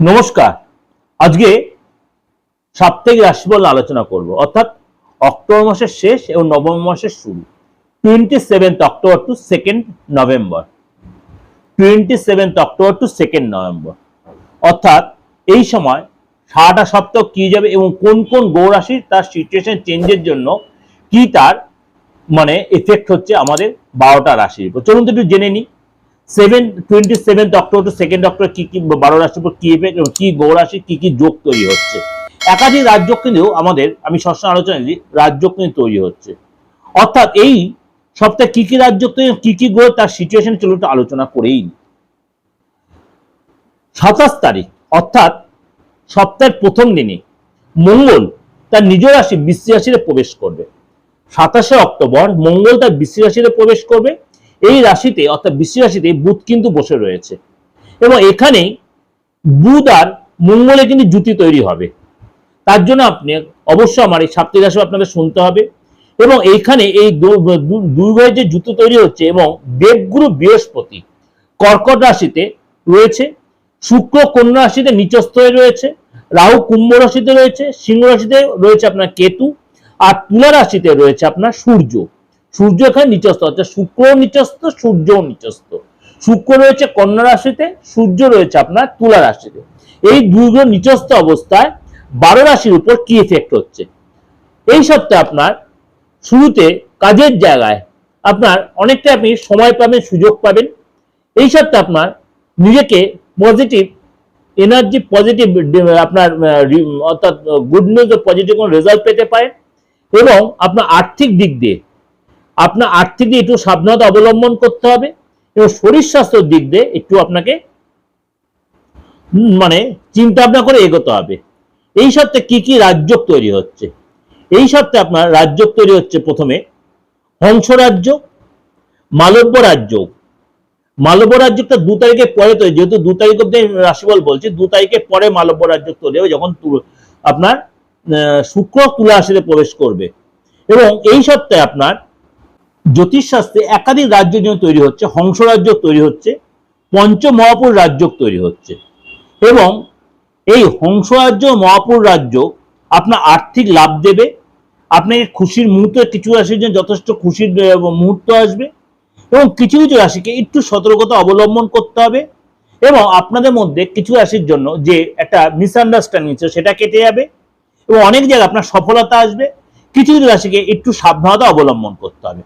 নমস্কার। আজকে সাপ্তাহিক রাশিফল আলোচনা করব। অর্থাৎ অক্টোবর মাসের শেষ এবং নভেম্বর মাসের শুরু। Twenty seventh October to second November. Twenty seventh October to second November. অর্থাৎ এই সময় সারাটা সপ্তাহ কি যাবে এবং কোন কোন গৌর রাশির তার সিচুয়েশন চেঞ্জের জন্য কি তার মানে এফেক্ট হচ্ছে আমাদের বারোটা রাশির উপর। চলুন তো একটু জেনে নিই। Seven twenty seventh October second October কি কি বারো রাশির উপর কি এবং কি কি যোগ তৈরি হচ্ছে? একাধিক কিন্তু আমাদের, আমি সবসময় আলোচনা দিই তৈরি হচ্ছে। অর্থাৎ এই সপ্তাহে কি কি কি কি গ্রহ তার সিচুয়েশন আলোচনা করেই। সাতাশ তারিখ, অর্থাৎ সপ্তাহের প্রথম দিনে মঙ্গল তার নিজ রাশি বৃশ্চিক রাশিতে প্রবেশ করবে। সাতাশে অক্টোবর মঙ্গল তার বৃশ্চিক রাশিতে প্রবেশ করবে। এই রাশিতে, অর্থাৎ বৃশ্চিক রাশিতে বুধ কিন্তু বসে রয়েছে। এবং এখানেই বুধ আর মঙ্গলে কিন্তু জুতি তৈরি হবে। তার জন্য আপনি অবশ্যই আমার এই সাপ্তাহিক রাশি আপনাদের শুনতে হবে। এবং এইখানে এই দু- দু- দুই ভাইয়ের যে জুতো তৈরি হচ্ছে এবং দেবগুরু বৃহস্পতি কর্কট রাশিতে রয়েছে, শুক্র কন্যা রাশিতে নিচস্থ হয়ে রয়েছে, রাহু কুম্ভ রাশিতে রয়েছে, সিংহ রাশিতে রয়েছে আপনার কেতু, আর তুলা রাশিতে রয়েছে আপনার সূর্য। সূর্য এখানে নিচস্থ, অর্থাৎ শুক্র নিচস্থ সূর্যও নিচস্থ। শুক্র রয়েছে কন্যা রাশিতে, সূর্য রয়েছে আপনার তুলা রাশিতে। এই দুটো নিচস্থ অবস্থায় বারো রাশির উপর কি এফেক্ট হচ্ছে? এই সপ্তাহে আপনার শুরুতে কাজের জায়গায় আপনার অনেকটা আপনি সময় পাবেন, সুযোগ পাবেন। এই সপ্তাহে আপনার নিজেকে পজিটিভ এনার্জি পজিটিভ আপনার অর্থাৎ গুড নিউজ পজিটিভ কোনো রেজাল্ট পেতে পারেন। এবং আপনার আর্থিক দিক দিয়ে আপনার আর্থিক দিকে একটু সাবধানতা অবলম্বন করতে হবে এবং শরীর স্বাস্থ্যের দিক দিয়ে একটু আপনাকে মানে চিন্তা ভাবনা করে এগোতে হবে। এই সপ্তাহে কি কি রাজ্য তৈরি হচ্ছে? এই সপ্তাহে আপনার রাজ্য তৈরি হচ্ছে প্রথমে হংস রাজ্য, মালব্য রাজ্য। মালব্য রাজ্যটা দু তারিখে পরে তৈরি, যেহেতু দু তারিখ অব্দি রাশিফল বলছি, দু তারিখে পরে মালব্য রাজ্য তৈরি হবে যখন আপনার শুক্র তুলা রাশিতে প্রবেশ করবে। এবং এই সপ্তাহে আপনার জ্যোতিষশাস্ত্রে একাধিক রাজ্য যেন তৈরি হচ্ছে হংস রাজ্য তৈরি হচ্ছে, পঞ্চমহাপুর রাজ্য তৈরি হচ্ছে। এবং এই হংস রাজ্য মহাপুর রাজ্য আপনার আর্থিক লাভ দেবে, আপনাকে খুশির মুহূর্তে কিছু রাশির জন্য যথেষ্ট খুশির মুহূর্ত আসবে এবং কিছু কিছু রাশিকে একটু সতর্কতা অবলম্বন করতে হবে এবং আপনাদের মধ্যে কিছু রাশির জন্য যে একটা মিসআন্ডারস্ট্যান্ডিং ছিল সেটা কেটে যাবে এবং অনেক জায়গায় আপনার সফলতা আসবে, কিছু কিছু রাশিকে একটু সাবধানতা অবলম্বন করতে হবে।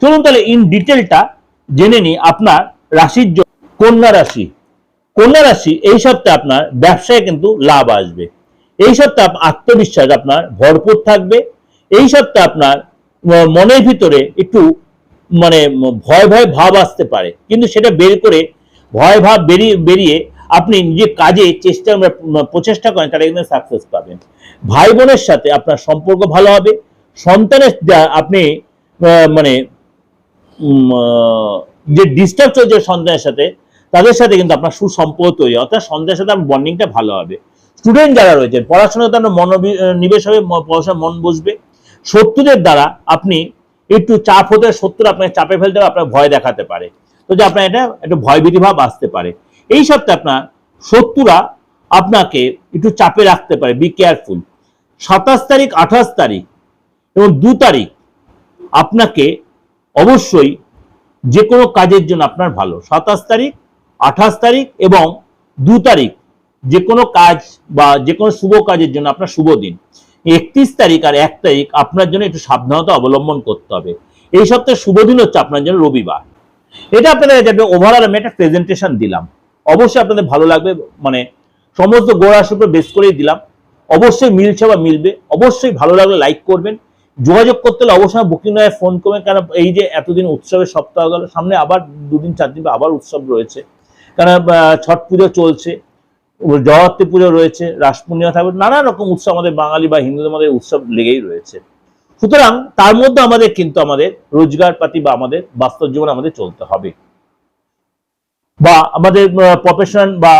চলুন তাহলে ইন ডিটেলটা জেনে নিই আপনার রাশির কন্যা রাশি। কন্যা রাশি, এই সপ্তাহে আপনার ব্যবসায় কিন্তু লাভ আসবে। এই সপ্তাহে আত্মবিশ্বাস আপনার ভরপুর থাকবে। এই সপ্তাহে আপনার মনের ভিতরে একটু মানে ভয় ভয় ভাব আসতে পারে। কিন্তু সেটা বের করে ভয় ভাব বেরিয়ে বেরিয়ে আপনি নিজের কাজে চেষ্টা প্রচেষ্টা করেন, তাহলে কিন্তু সাকসেস পাবেন। ভাই বোনের সাথে আপনার সম্পর্ক ভালো হবে। সন্তানের আপনি মানে যে ডিস্টার্ব চলছে সন্তানের সাথে, তাদের সাথে কিন্তু আপনার সুসম্পর্ক তৈরি অর্থাৎ সন্তানের সাথে আপনার বন্ডিংটা ভালো হবে। স্টুডেন্ট যারা রয়েছেন পড়াশোনাতে আপনার মনোনিবেশ হবে পড়াশোনায় মন বসবে। শত্রুদের দ্বারা আপনি একটু চাপ হতে, শত্রু আপনাকে চাপে ফেলতে হবে আপনার ভয় দেখাতে পারে। তো যে আপনার এটা একটু ভয়ভীতি ভাব আসতে পারে। এই সপ্তাহে আপনার শত্রুরা আপনাকে একটু চাপে রাখতে পারে। বি কেয়ারফুল সাতাশ তারিখ, আঠাশ তারিখ এবং দু তারিখ আপনাকে অবশ্যই যে কোনো কাজের জন্য আপনার ভালো। সাতাশ তারিখ, আঠাশ তারিখ এবং দু তারিখ যে কোনো কাজ বা যে কোনো শুভ কাজের জন্য আপনার শুভ দিন। একত্রিশ তারিখ আর এক তারিখ আপনার জন্য একটু সাবধানতা অবলম্বন করতে হবে। এই সপ্তাহে শুভ দিন হচ্ছে আপনার জন্য রবিবার। এটা আপনাদের কাছে ওভারঅল আমি একটা প্রেজেন্টেশন দিলাম। অবশ্যই আপনাদের ভালো লাগবে মানে সমস্ত গোড়ার উপর বেস করেই দিলাম। অবশ্যই মিলছে বা মিলবে, অবশ্যই ভালো লাগলে লাইক করবেন। যোগাযোগ করতে হলে অবশ্যই বুকিং নয় ফোন করবেন কারণ এই যে এতদিন উৎসবের সপ্তাহ গেল, সামনে আবার দুদিন, চার দিন আবার উৎসব রয়েছে। কারণ ছট পুজো চলছে জগত্রী পুজো রয়েছে রাস পূর্ণিমা থাকবে, নানা রকম উৎসব আমাদের বাঙালি বা হিন্দুদের মধ্যে উৎসব লেগেই রয়েছে। সুতরাং তার মধ্যে আমাদের কিন্তু আমাদের রোজগার পাতি বা আমাদের বাস্তব জীবন আমাদের চলতে হবে। বা আমাদের প্রফেশন বা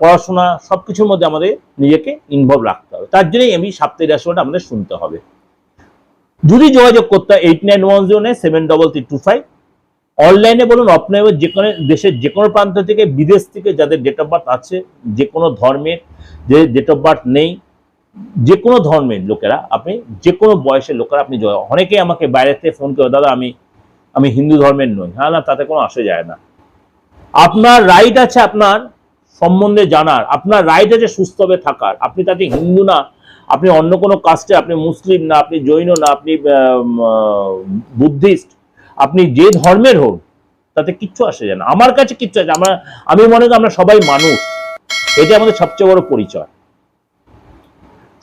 পড়াশোনা সবকিছুর মধ্যে আমাদের নিজেকে ইনভলভ রাখতে হবে। তার জন্যই আমি সাপ্তাহিক রাশিফলটা আমাদের শুনতে হবে। যদি যোগাযোগ করতে হয় eight nine one zero nine seven double three two five অনলাইনে বলুন অফলাইনে যে কোনো দেশের যে কোনো প্রান্ত থেকে, বিদেশ থেকে যাদের ডেট অফ বার্থ আছে যে কোনো ধর্মের যে ডেট অফ বার্থ নেই যে কোনো ধর্মের লোকেরা, আপনি যে কোনো বয়সের লোকেরা, আপনি অনেকেই আমাকে বাইরে থেকে ফোন করে, দাদা, আমি আমি হিন্দু ধর্মের নই। হ্যাঁ না, তাতে কোনো আসে যায় না। আপনার রাইট আছে আপনার সম্বন্ধে জানার, আপনার রাইট আছে সুস্থভাবে থাকার। আপনি তাতে হিন্দু না আপনি অন্য কোনো কাস্টে আপনি মুসলিম না, আপনি জৈন না, আপনি বুদ্ধিস্ট, আপনি যে ধর্মের হোক তাতে কিচ্ছু আসে যায় না। আমার কাছে কিচ্ছু আছে আমরা, আমি মনে করি আমরা সবাই মানুষ। এটা আমাদের সবচেয়ে বড় পরিচয়।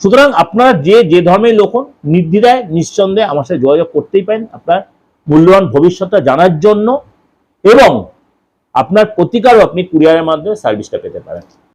সুতরাং আপনারা যে যে ধর্মের লোক নির্দ্বিধায়, নিঃসন্দেহে আমার সাথে যোগাযোগ করতেই পারেন আপনার মূল্যবান ভবিষ্যৎটা জানার জন্য এবং আপনার প্রতিকারও আপনি কুরিয়ারের মাধ্যমে সার্ভিসটা পেতে পারেন।